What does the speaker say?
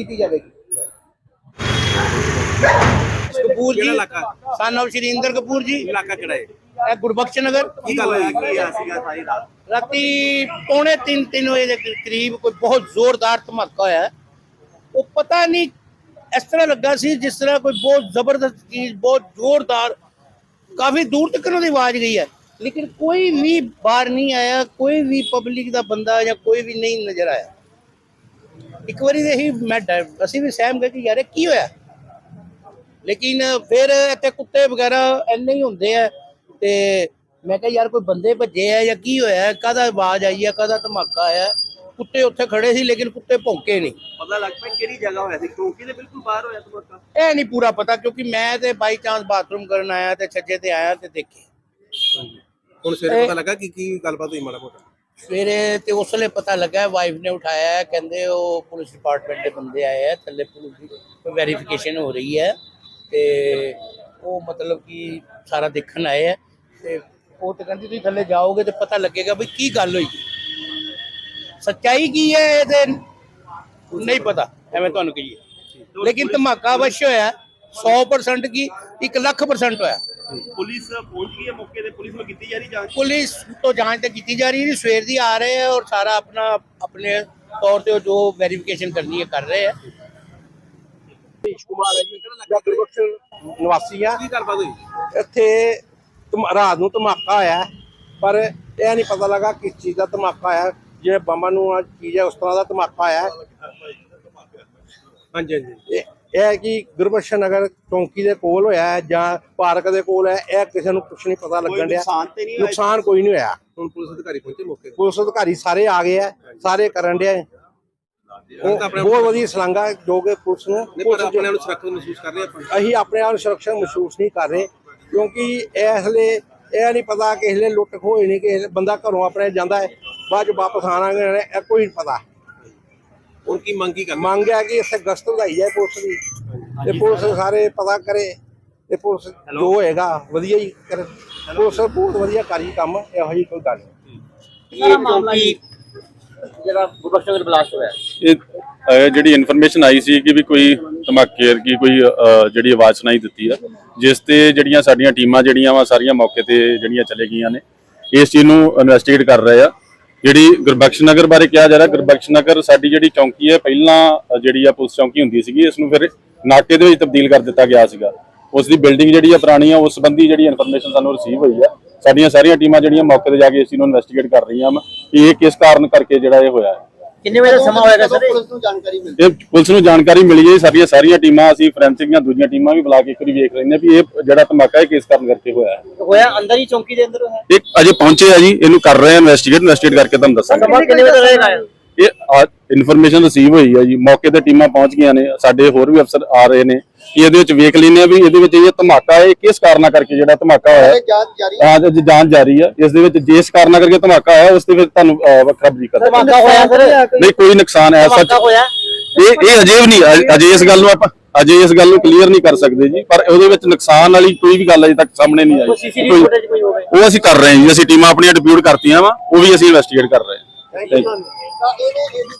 ਕੀਤੀ ਜਾਵੇਗੀ। ਕਪੂਰ ਜੀ? ਸਨ of ਸ਼੍ਰੀ ਇੰਦਰ ਕਪੂਰ ਜੀ। ਇਲਾਕਾ ਕਿਹੜਾ ਹੈ? ਇਹ ਗੁਰਬਖਸ਼ ਨਗਰ। ਕੀ ਗੱਲ ਹੋਈ? ਕੀ ਆ ਸੀਗਾ ਸਾਰੀ ਰਾਤ? ਰਾਤੀ ਪੌਣੇ 3 3 ਵਜੇ ਦੇ ਕਰੀਬ ਕੋਈ ਬਹੁਤ ਜ਼ੋਰਦਾਰ ਧਮਾਕਾ ਹੋਇਆ। ਉਹ ਪਤਾ ਨਹੀਂ ਇਸ ਤਰ੍ਹਾਂ ਲੱਗਾ ਸੀ ਜਿਸ ਤਰ੍ਹਾਂ ਕੋਈ ਬਹੁਤ ਜ਼ਬਰਦਸਤ ਚੀਜ਼ ਬਹੁਤ ਜ਼ੋਰਦਾਰ ਕਾਫੀ ਦੂਰ ਤੱਕ ਉਹਦੀ ਆਵਾਜ਼ ਗਈ ਹੈ। ਲੇਕਿਨ ਕੋਈ ਵੀ ਬਾਹਰ ਨਹੀਂ ਆਇਆ ਕੋਈ ਵੀ ਪਬਲਿਕ ਦਾ ਬੰਦਾ ਜਾਂ ਕੋਈ ਵੀ ਨਹੀਂ ਨਜ਼ਰ ਆਇਆ। ਇੱਕ ਵਾਰੀ ਦੇ ਹੀ ਮੈਂ ਅਸੀਂ ਵੀ ਸਹਿਮ ਗਏ ਕਿ ਯਾਰ ਇਹ ਕੀ ਹੋਇਆ? ਲੇਕਿਨ ਫਿਰ ਇੱਥੇ ਕੁੱਤੇ ਵਗੈਰਾ ਇੰਨੇ ਹੀ ਹੁੰਦੇ ਆ ਤੇ ਮੈਂ ਕਿਹਾ ਯਾਰ ਕੋਈ ਬੰਦੇ ਭੱਜੇ ਆ ਜਾਂ ਕੀ ਹੋਇਆ? ਕਾਹਦਾ ਆਵਾਜ਼ ਆਈ ਹੈ ਕਾਹਦਾ ਧਮਾਕਾ ਆਇਆ? ਕੁੱਤੇ ਉੱਥੇ ਖੜੇ ਸੀ ਲੇਕਿਨ ਕੁੱਤੇ ਭੌਂਕੇ ਨਹੀਂ। ਪਤਾ ਲੱਗ ਪਿਆ ਕਿਹੜੀ ਜਗ੍ਹਾ ਹੋਇਆ ਸੀ ਚੌਂਕੀ ਦੇ ਬਿਲਕੁਲ ਬਾਹਰ ਹੋਇਆ ਧਮਾਕਾ। ਇਹ ਨਹੀਂ ਪੂਰਾ ਪਤਾ ਕਿਉਂਕਿ ਮੈਂ ਤੇ ਬਾਈ ਚਾਂਸ ਬਾਥਰੂਮ ਕਰਨ ਆਇਆ ਤੇ ਛੱਜੇ ਤੇ ਆਇਆ ਤੇ ਦੇਖੇ। ਹੁਣ ਸਵੇਰੇ ਪਤਾ ਲੱਗਾ ਕਿ ਕੀ ਗੱਲਬਾਤ ਹੋਈ ਮਾੜਾ ਮੋਟਾ। ਸਵੇਰੇ ਤੇ ਉਸ ਵੇਲੇ ਪਤਾ ਲੱਗਾ ਵਾਈਫ ਨੇ ਉਠਾਇਆ, ਕਹਿੰਦੇ ਉਹ ਪੁਲਿਸ ਡਿਪਾਰਟਮੈਂਟ ਦੇ ਬੰਦੇ ਆਏ ਆ, ਥੱਲੇ ਪੁਲਿਸ ਦੀ ਵੈਰੀਫਿਕੇਸ਼ਨ ਹੋ ਰਹੀ ਹੈ ਤੇ ਉਹ ਮਤਲਬ ਕਿ ਸਾਰਾ ਦੇਖਣ ਆਏ ਆ ਤੇ ਉਹ ਤੇ ਕਹਿੰਦੀ ਤੁਸੀਂ ਥੱਲੇ ਜਾਓਗੇ ਤੇ ਪਤਾ ਲੱਗੇਗਾ ਵੀ ਕੀ ਗੱਲ ਹੋਈ। ਸੱਚਾਈ ਕੀ ਹੈ ਇਹ ਤੇ ਨਹੀਂ ਪਤਾ, ਐਵੇਂ ਤੁਹਾਨੂੰ ਕਹੀਏ। ਲੇਕਿਨ ਧਮਾਕਾ ਅਵश्य ਹੋਇਆ 100% ਕੀ? 1 ਲੱਖ percent ਹੋਇਆ। ਪੁਲਿਸ ਪਹੁੰਚ ਗਈ ਹੈ ਮੌਕੇ ਤੇ ਪੁਲਿਸ ਨੂੰ ਕੀਤੀ ਜਾ ਰਹੀ ਜਾਂਚ? ਪੁਲਿਸ ਤੋਂ ਜਾਂਚ ਤੇ ਕੀਤੀ ਜਾ ਰਹੀ ਹੈ ਸਵੇਰ ਦੀ ਆ ਰਹੇ ਹੈ ਔਰ ਸਾਰਾ ਆਪਣਾ ਆਪਣੇ ਤੌਰ ਤੇ ਜੋ ਵੈਰੀਫਿਕੇਸ਼ਨ ਕਰਨੀ ਹੈ ਕਰ ਰਹੇ ਹੈ ਕੁਮਾਰ ਹੈ ਜੀ। ਗੁਰਬਖਸ਼ ਨਿਵਾਸੀ ਆ। ਕੀ ਗੱਲਬਾਤ ਹੋਈ? ਇੱਥੇ ਰਾਤ ਨੂੰ ਧਮਾਕਾ ਹੋਇਆ ਪਰ ਇਹ ਨਹੀਂ ਪਤਾ ਲੱਗਾ ਕਿਸ ਚੀਜ਼ ਦਾ ਧਮਾਕਾ ਆਇਆ। ਜਿਵੇਂ ਬੰਬਾਂ ਨੂੰ ਆ ਚੀਜ਼ ਹੈ ਉਸ ਤਰ੍ਹਾਂ ਦਾ ਧਮਾਕਾ ਆਇਆ। ਹਾਂਜੀ ਹਾਂਜੀ। ਇਹ ਹੈ ਕਿ ਗੁਰਬਖਸ਼ ਨਗਰ ਚੌਂਕੀ ਦੇ ਕੋਲ ਹੋਇਆ ਹੈ ਜਾਂ ਪਾਰਕ ਦੇ ਕੋਲ ਹੈ ਇਹ ਕਿਸੇ ਨੂੰ ਕੁਝ ਨਹੀਂ ਪਤਾ ਲੱਗਣ ਡਿਆ। ਨੁਕਸਾਨ ਤੇ ਨਹੀਂ ਹੋਇਆ? ਨੁਕਸਾਨ ਕੋਈ ਨਹੀਂ ਹੋਇਆ। ਹੁਣ ਪੁਲਿਸ ਅਧਿਕਾਰੀ ਪਹੁੰਚੇ ਮੌਕੇ ਤੇ? ਪੁਲਿਸ ਅਧਿਕਾਰੀ ਸਾਰੇ ਆ ਗਏ ਆ ਸਾਰੇ ਕਰਨ ਡਿਆ ਬਹੁਤ ਵਧੀਆ ਸਲਾਂਗਾ ਜੋ ਕਿ ਪੁਲਿਸ ਨੂੰ ਨਹੀਂ ਪਰ ਪੁਲਿਸ ਆਪਣੇ ਆਪ ਨੂੰ ਸੁਰੱਖਿਅਤ ਮਹਿਸੂਸ ਕਰ ਰਹੇ ਆਪਾਂ? ਅਸੀਂ ਆਪਣੇ ਆਪ ਨੂੰ ਸੁਰੱਖਿਆ ਮਹਿਸੂਸ ਨਹੀਂ ਕਰ ਰਹੇ ਕਿਉਂਕਿ ਇਸ ਲਈ ਇਹ ਨਹੀਂ ਪਤਾ ਕਿ ਇਸ ਲਈ ਲੁੱਟ ਖੋਹ ਨਹੀਂ ਕਿ ਬੰਦਾ ਘਰੋਂ ਆਪਣੇ ਜਾਂਦਾ ਹੈ ਬਾਅਦ ਚ ਵਾਪਸ ਆਣਾਗੇ ਇਹ ਕੋਈ ਨਹੀਂ ਪਤਾ। ਹੁਣ ਕੀ ਮੰਗ ਕੀ ਕਰਨਾ? ਮੰਗ ਹੈ ਕਿ ਇੱਥੇ ਗਸ਼ਤ ਵਧਾਈ ਜਾਏ ਪੁਲਿਸ ਦੀ। ਤੇ ਪੁਲਿਸ ਸਾਰੇ ਪਤਾ ਕਰੇ ਤੇ ਪੁਲਿਸ ਜੋ ਹੋਏਗਾ ਵਧੀਆ ਹੀ ਕਰੇ। ਪੁਲਿਸ ਬਹੁਤ ਵਧੀਆ ਕਰੀ ਕੰਮ ਇਹੋ ਜਿਹੀ ਕੋਈ ਗੱਲ ਨਹੀਂ। ਜਿਹੜਾ ਗੁਰਬਖਸ਼ ਬਲਾਸਟ ਹੋਇਆ। ਇਹ ਅਹ, ਜਿਹੜੀ ਇਨਫੋਰਮੇਸ਼ਨ ਆਈ ਸੀ ਕਿ ਵੀ ਕੋਈ ਧਮਾਕੇ ਕੀ ਕੋਈ ਜਿਹੜੀ ਆਵਾਜ਼ ਸੁਣਾਈ ਦਿੱਤੀ ਆ ਜਿਸ ਤੇ ਜਿਹੜੀਆਂ ਸਾਡੀਆਂ ਟੀਮਾਂ ਜਿਹੜੀਆਂ ਵਾ ਸਾਰੀਆਂ ਮੌਕੇ ਤੇ ਜਿਹੜੀਆਂ ਚਲੇ ਗਈਆਂ ਨੇ ਇਸ ਚੀਜ਼ ਨੂੰ ਇਨਵੈਸਟੀਗੇਟ ਕਰ ਰਹੇ ਆ। ਜਿਹੜੀ ਗੁਰਬਖਸ਼ ਨਗਰ ਬਾਰੇ ਕਿਹਾ ਜਾ ਰਿਹਾ, ਗੁਰਬਖਸ਼ ਨਗਰ ਸਾਡੀ ਜਿਹੜੀ ਚੌਂਕੀ ਹੈ, ਪਹਿਲਾਂ ਜਿਹੜੀ ਆ ਪੁਲਿਸ ਚੌਂਕੀ ਹੁੰਦੀ ਸੀਗੀ, ਇਸ ਨੂੰ ਫਿਰ ਨਾਕੇ ਦੇ ਵਿੱਚ ਤਬਦੀਲ ਕਰ ਦਿੱਤਾ ਗਿਆ ਸੀਗਾ। ਉਸ ਦੀ ਬਿਲਡਿੰਗ ਜਿਹੜੀ ਆ ਪੁਰਾਣੀ ਆ, ਉਸ ਸੰਬੰਧੀ ਜਿਹੜੀ ਇਨਫੋਰਮੇਸ਼ਨ ਸਾਨੂੰ ਰਿਸੀਵ ਹੋਈ ਆ। ਸਾਡੀਆਂ ਸਾਰੀਆਂ ਟੀਮਾਂ ਜਿਹੜੀਆਂ ਮੌਕੇ ਤੇ ਜਾ ਕੇ ਇਸ ਨੂੰ ਇਨਵੈਸਟੀਗੇਟ ਕਰ ਰਹੀਆਂ ਵਾ ਕਿ ਇਹ ਕਿਸ ਕਾਰਨ ਕਰਕੇ ਜਿਹੜਾ ਇਹ ਹੋਇਆ ਹੈ। ਕਿੰਨੇ ਵਜੇ ਦਾ ਸਮਾਂ ਹੋਏਗਾ ਸਰ ਇਹ ਪੁਲਿਸ ਨੂੰ ਜਾਣਕਾਰੀ ਮਿਲੀ ਹੈ ਸਾਡੀਆਂ ਸਾਰੀਆਂ ਟੀਮਾਂ ਅਸੀਂ ਫੋਰੈਂਸਿਕ ਦੀਆਂ ਦੂਜੀਆਂ ਟੀਮਾਂ ਵੀ ਬੁਲਾ ਕੇ ਇੱਕ ਵਾਰੀ ਵੇਖ ਲੈਂਦੇ ਹਾਂ ਵੀ ਇਹ ਜਿਹੜਾ ਧਮਾਕਾ ਹੈ ਕਿਸ ਕਾਰਨ ਕਰਕੇ ਹੋਇਆ ਹੈ। ਹੋਇਆ ਅੰਦਰ ਹੀ ਚੌਂਕੀ ਦੇ ਅੰਦਰ ਹੋਇਆ ਇਹ ਅਜੇ ਪਹੁੰਚੇ ਆ ਜੀ ਇਹਨੂੰ ਕਰ ਰਹੇ ਆ ਇਨਵੈਸਟੀਗੇਟ ਇਨਵੈਸਟੀਗੇਟ ਕਰਕੇ ਤੁਹਾਨੂੰ ਦੱਸਾਂਗੇ। ਸਮਾਂ ਕਿੰਨੇ ਵਜੇ ਦਾ ਰਹੇਗਾ ਇਹ ਇਨਫੋਰਮੇਸ਼ਨ ਰਿਸੀਵ ਹੋਈ ਹੈ ਜੀ। ਮੌਕੇ ਤੇ ਟੀਮਾਂ ਪਹੁੰਚ ਗਈਆਂ ਨੇ। ਸਾਡੇ ਹੋਰ ਵੀ ਅਫਸਰ ਆ ਰਹੇ ਨੇ। ਕਿ ਇਹਦੇ ਵਿੱਚ ਵੇਖ ਲੈਂਦੇ ਆ ਵੀ ਇਹਦੇ ਵਿੱਚ ਇਹ ਧਮਾਕਾ ਹੈ ਇਹ ਕਿਸ ਕਾਰਨਾਂ ਕਰਕੇ ਜਿਹੜਾ ਧਮਾਕਾ ਹੋਇਆ। ਹੈ ਹਾਂ ਜੀ ਜਾਂਚ ਜਾਰੀ ਹੈ ਇਸ ਦੇ ਵਿੱਚ ਜਿਸ ਕਾਰਨਾਂ ਕਰਕੇ ਧਮਾਕਾ ਹੋਇਆ ਉਸ ਦੇ ਵਿੱਚ ਤੁਹਾਨੂੰ ਵੱਖਰਾ ਬਰੀਕ ਕਰ ਧਮਾਕਾ ਹੋਇਆ ਸਰ ਨਹੀਂ ਕੋਈ ਨੁਕਸਾਨ ਐ ਸੱਚ। ਹੋਇਆ? ਇਹ ਇਹ ਅਜੇ ਵੀ ਨਹੀਂ ਅਜੇ ਇਸ ਗੱਲ ਨੂੰ ਆਪਾਂ ਅਜੇ ਇਸ ਗੱਲ ਨੂੰ ਕਲੀਅਰ ਨਹੀਂ ਕਰ ਸਕਦੇ ਜੀ। ਪਰ ਉਹਦੇ ਵਿੱਚ ਨੁਕਸਾਨ ਵਾਲੀ ਕੋਈ ਵੀ ਗੱਲ ਅਜੇ ਤੱਕ ਸਾਹਮਣੇ ਨਹੀਂ ਆਈ। ਉਹ ਅਸੀਂ ਕਰ ਰਹੇ ਹਾਂ ਜੀ। ਅਸੀਂ ਟੀਮਾਂ ਆਪਣੀਆਂ ਡਿਪਿਊਟ ਕਰਤੀਆਂ ਵਾ ਉਹ ਵੀ ਅਸੀਂ ਇਨਵੈਸਟੀਗੇਟ ਕਰ ਰਹੇ ਹਾਂ। Thank you